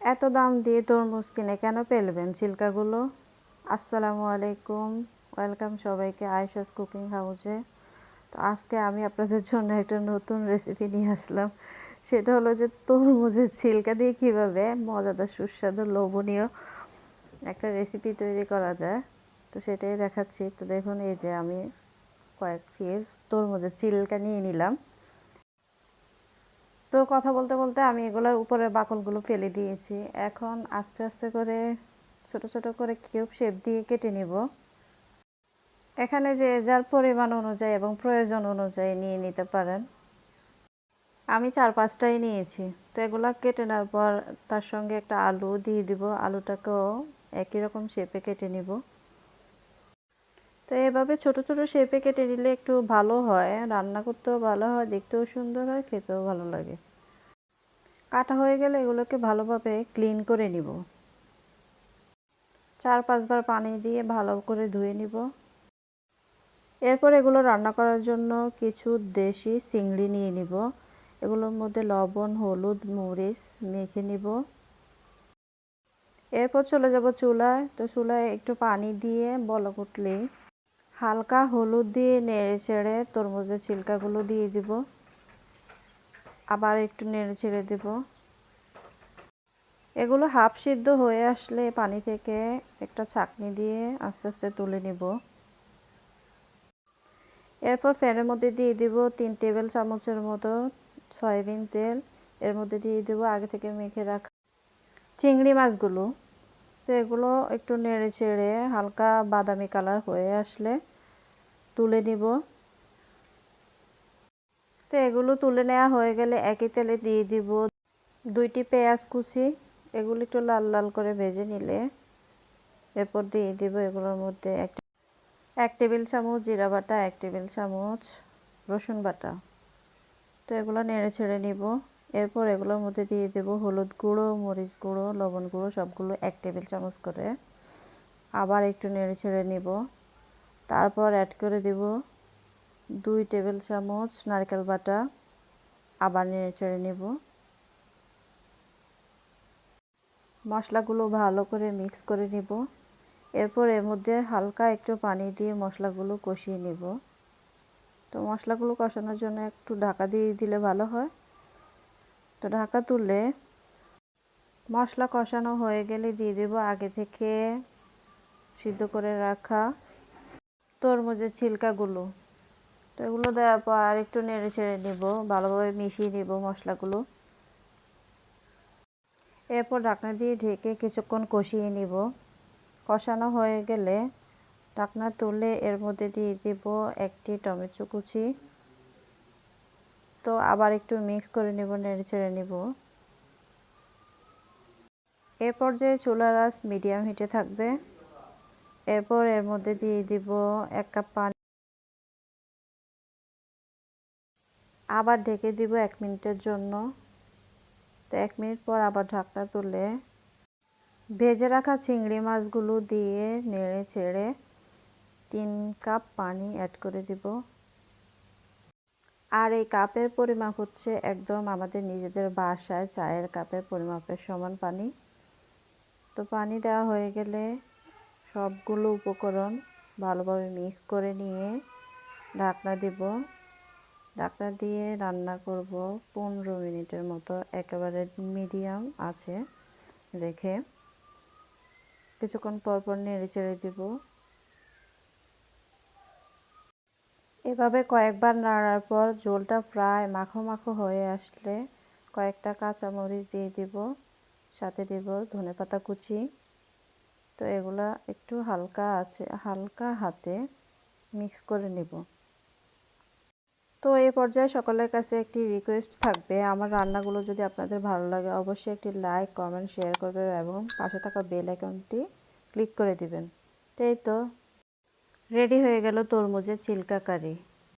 এত দাম দিয়ে তরমুজ কিনে কেন পেলবেন ছিলকাগুলো? আসসালামু আলাইকুম। ওয়েলকাম সবাইকে আয়েশাস কুকিং হাউসে তো আজকে আমি আপনাদের জন্য একটা নতুন রেসিপি নিয়ে আসলাম। সেটা হলো যে তরমুজের ছিলকা দিয়ে কীভাবে মজাদার সুস্বাদু লোভনীয় একটা রেসিপি তৈরি করা যায়। তো সেটাই দেখাচ্ছি। তো দেখুন, এই যে আমি কয়েক পিস তরমুজের ছিলকা নিয়ে নিলাম। তো কথা বলতে বলতে আমি এগুলোর উপরে বাকলগুলো ফেলে দিয়েছি। এখন আস্তে আস্তে করে ছোট ছোট করে কিউব শেপ দিয়ে কেটে নিব। এখানে যে যার পরিমাণ অনুযায়ী এবং প্রয়োজন অনুযায়ী নিয়ে নিতে পারেন। আমি চার পাঁচটাই নিয়েছি। তো এগুলো কেটে নেওয়ার পর তার সঙ্গে একটা আলু দিয়ে দিব। আলুটাকেও একই রকম শেপে কেটে নিব। তো এভাবে ছোট ছোট শেপে কেটে নিলে একটু ভালো হয়। রান্না করতেও ভালো হয়, দেখতেও সুন্দর হয়, খেতেও ভালো লাগে। কাটা হয়ে গেলে এগুলোকে ভালোভাবে ক্লিন করে নিব। চার পাঁচবার পানি দিয়ে ভালো করে ধুয়ে নিব। এরপর এগুলো রান্না করার জন্য কিছু দেশি চিংড়ি নিয়ে নিব। এগুলোর মধ্যে লবণ, হলুদ, মরিচ মেখে নিব। এরপর চলে যাব চুলায়। তো চুলায় একটু পানি দিয়ে বলক উঠলে হালকা হলুদ দিয়ে নেড়ে ছেড়ে তরমুজের ছিলকাগুলো দিয়ে দিব। আবার একটু নেড়ে ছেড়ে দেব। এগুলো হাফ সিদ্ধ হয়ে আসলে পানি থেকে একটা ছাকনি দিয়ে আস্তে আস্তে তুলে নিব। এরপর ফ্যানের মধ্যে দিয়ে দিব তিন টেবিল চামচের মতো সয়াবিন তেল। এর মধ্যে দিয়ে দেবো আগে থেকে মেখে রাখা চিংড়ি মাছগুলো। তো এগুলো একটু নেড়ে চেড়ে হালকা বাদামি কালার হয়ে আসলে তুলে নিব। তো এগুলো তুলে নেওয়া হয়ে গেলে একই তেলে দিয়ে দিব দুইটি পেঁয়াজ কুচি। এগুলো একটু লাল লাল করে ভেজে নিলে এরপর দিয়ে দিব এগুলোর মধ্যে এক টেবিল চামচ জিরা বাটা, এক টেবিল চামচ রসুন বাটা। তো এগুলো নেড়ে ছেড়ে নিব। এরপর এগুলোর মধ্যে দিয়ে দেব হলুদ গুঁড়ো, মরিচ গুঁড়ো, লবণ গুঁড়ো, সবগুলো এক টেবিল চামচ করে। আবার একটু নেড়ে ছেড়ে নিব। তারপর অ্যাড করে দেব দুই টেবিল চামচ নারকেল বাটা। আবার নেড়ে ছেড়ে নেব। মশলাগুলো ভালো করে মিক্স করে নিব। এরপর এর মধ্যে হালকা একটু পানি দিয়ে মশলাগুলো কষিয়ে নেব। তো মশলাগুলো কষানোর জন্য একটু ঢাকা দিয়ে দিলে ভালো হয়। তো ঢাকা তুলে মশলা কষানো হয়ে গেলে দিয়ে দেবো আগে থেকে সিদ্ধ করে রাখা তরমুজের ছিলকাগুলো। তো এগুলো দেওয়ার পর আর একটু নেড়ে ছেড়ে নেব, ভালোভাবে মিশিয়ে নেব মশলাগুলো। এরপর ঢাকনা দিয়ে ঢেকে কিছুক্ষণ কষিয়ে নিব। কষানো হয়ে গেলে ঢাকনা তুলে এর মধ্যে দিয়ে দেব একটি টমেটো কুচি। তো আবার একটু মিক্স করে নেব, নেড়ে ছেড়ে নেব। এ পর্যায়ে চুলার আঁচ মিডিয়াম হিটে থাকবে, এরপর এর মধ্যে দিয়ে দিব এক কাপ পানি। আবার ঢেকে দিব এক মিনিটের জন্য। তো এক মিনিট পর আবার ঢাকনা তুলে ভেজে রাখা চিংড়ি মাছগুলো দিয়ে নেড়ে ছেড়ে তিন কাপ পানি অ্যাড করে দিব। আর এই কাপের পরিমাপ হচ্ছে একদম আমাদের নিজেদের বাসায় চায়ের কাপের পরিমাপের সমান পানি। তো পানি দেওয়া হয়ে গেলে সবগুলো উপকরণ ভালোভাবে মিক্স করে নিয়ে ঢাকনা দিব। ঢাকনা দিয়ে রান্না করব পনেরো মিনিটের মতো, একেবারে মিডিয়াম আছে রেখে। কিছুক্ষণ পর পর নেড়ে চেড়ে দিব। এভাবে কয়েকবার নাড়ার পর ঝোলটা প্রায় মাখো মাখো হয়ে আসলে কয়েকটা কাঁচামরিচ দিয়ে দিব, সাথে দিব ধনেপাতা কুচি। তো এগুলা একটু হালকা আছে, হালকা হাতে মিক্স করে নেব। তো এই পর্যায়ে সকলের কাছে একটি রিকোয়েস্ট থাকবে। আমার রান্নাগুলো যদি আপনাদের ভালো লাগে, অবশ্যই একটি লাইক কমেন্ট শেয়ার করবেন এবং পাশে থাকা বেল আইকনটি ক্লিক করে দিবেন। তো এই তো রেডি হয়ে গেল তরমুজের চিল্কা কারি